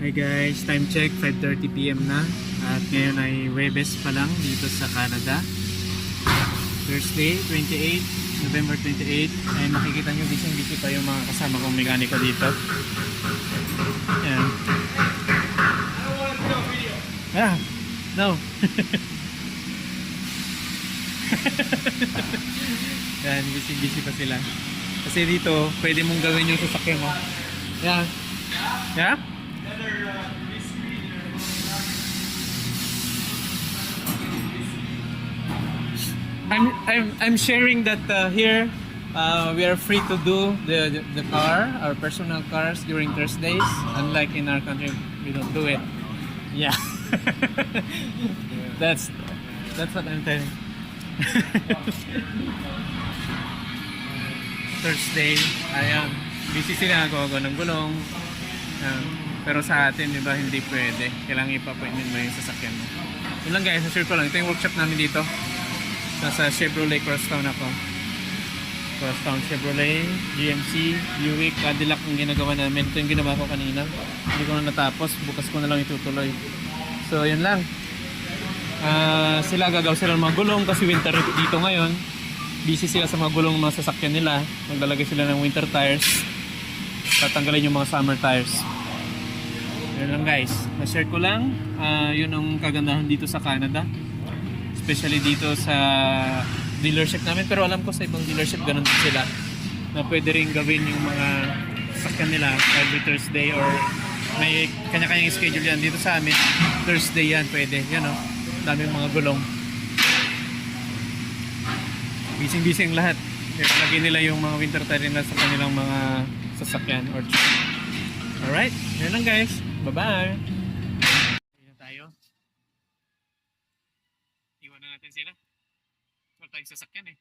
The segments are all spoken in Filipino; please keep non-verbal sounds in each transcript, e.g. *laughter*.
Hi guys, time check 5.30pm na. At ngayon ay Webes pa lang dito sa Canada. Thursday 28, November 28 ay makikita nyo busy busy pa yung mga kasama kong mekaniko dito. Yan Ah, no. *laughs* Yan, busy busy pa sila. Kasi dito pwede mong gawin yung sasakyan mo. Yan Yeah? I'm I'm I'm sharing that uh, here uh, we are free to do the, the the car our personal cars during Thursdays unlike in our country we don't do it. Yeah. *laughs* That's that's what I'm telling. *laughs* Thursday ayan busy sila ako ng gulong. Ayan. Pero sa atin di ba hindi pwede kailangan ipa-appointment mo yung sasakyan mo yun lang guys share ko lang ito yung workshop namin dito Nasa Chevrolet Crosstown ako. Crosstown Chevrolet, GMC, Buick, Cadillac ang ginagawa namin. Ito yung ginawa ko kanina. Hindi ko na natapos. Bukas ko na lang itutuloy. So, yun lang. Ah, sila gagaw sila ng mga gulong kasi winter dito ngayon. Busy sila sa mga gulong ng mga sasakyan nila. Maglalagay sila ng winter tires. Tatanggalin yung mga summer tires. Yun lang guys. Na-share ko lang. Ah, yun ang kagandahan dito sa Canada. Especially dito sa dealership namin. Pero alam ko sa ibang dealership ganun din sila. Na pwede rin gawin yung mga sakyan nila every Thursday or may kanya-kanyang schedule yan. Dito sa amin Thursday yan pwede. Yan o daming mga gulong. Bising bising lahat lagi nila yung mga winter tire nila sa kanilang mga sasakyan or truck. Alright? Yun lang guys bye bye tayo Iwan na natin sila. Wala tayong sasakyan eh.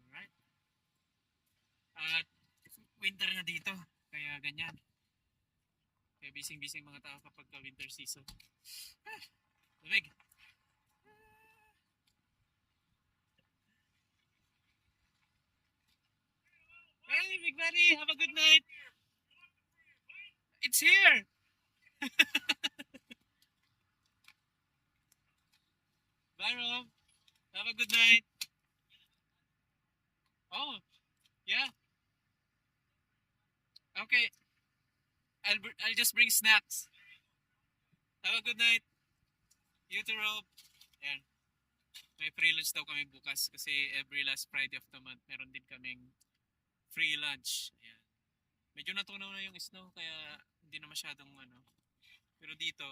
Alright. At winter na dito. Kaya ganyan. Kaya bising-bising mga tao kapag ka winter season. Ah, lamig. Hey, Big Buddy! Have a good night! It's here! *laughs* Bye, Rob. Have a good night. Oh, yeah. Okay. I'll I'll just bring snacks. Have a good night. You too, Rob. Yan. May free lunch daw kami bukas kasi every last Friday of the month meron din kaming free lunch. Ayan. Medyo natunaw na yung snow kaya hindi na masyadong ano. Pero dito,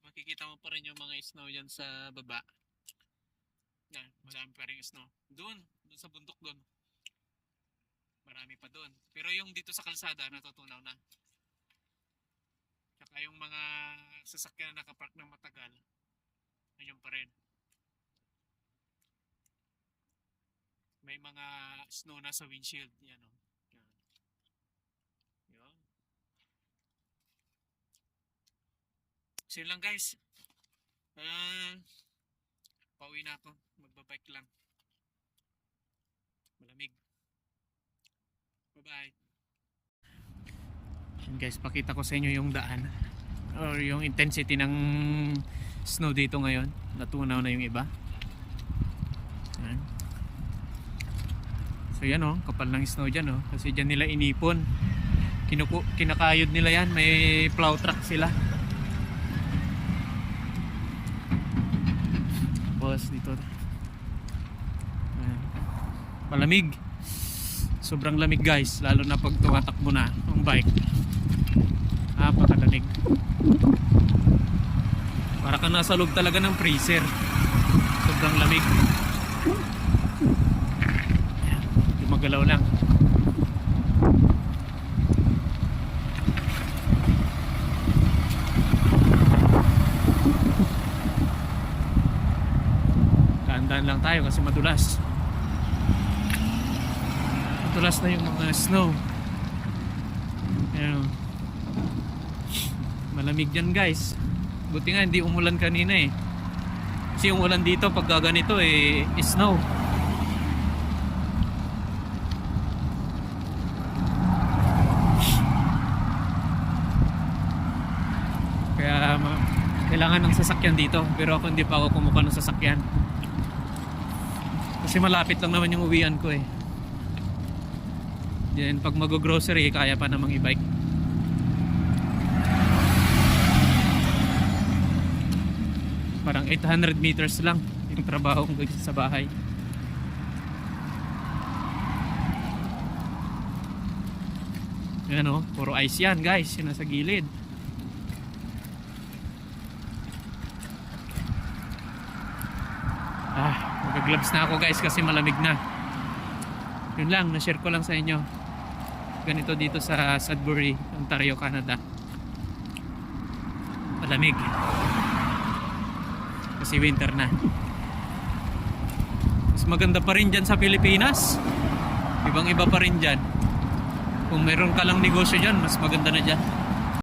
makikita mo pa rin yung mga snow dyan sa baba. Yan, marami pa rin snow. Doon, doon sa bundok doon. Marami pa doon. Pero yung dito sa kalsada, natutunaw na. Tsaka yung mga sasakyan na nakapark ng matagal, ayun pa rin. May mga snow na sa windshield. Yan o. Yan. Yan. So yun lang guys. Ah, pauwi na ako. Magbabike lang. Malamig. Bye-bye. Yun guys, pakita ko sa inyo yung daan or yung intensity ng snow dito ngayon. Natunaw na yung iba. Yan. So yan oh, kapal ng snow dyan oh. Kasi dyan nila inipon. Kinuku kinakayod nila yan. May plow truck sila. Tapos dito. Ayan. Malamig. Sobrang lamig guys. Lalo na pag tumatakbo na ang bike. Napakalamig. Para ka nasa loob talaga ng freezer. Sobrang lamig. Ayan. Gumagalaw lang. daan lang tayo kasi madulas. Madulas na yung mga snow. Ayan. malamig dyan guys. Buti nga hindi umulan kanina eh. Kasi yung ulan dito pag ganito eh snow. Kaya kailangan ng sasakyan dito. Pero ako hindi pa ako kumuha ng sasakyan. Kasi malapit lang naman yung uwian ko eh. Then pag mag-grocery, kaya pa namang i-bike. Parang 800 meters lang yung trabaho ko sa bahay. Ayan o, puro ice yan guys, yung nasa gilid. Mag-gloves na ako guys kasi malamig na. Yun lang, na-share ko lang sa inyo. Ganito dito sa Sudbury, Ontario, Canada. Malamig. Kasi winter na. Mas maganda pa rin dyan sa Pilipinas. Ibang iba pa rin dyan. Kung meron ka lang negosyo dyan, mas maganda na dyan.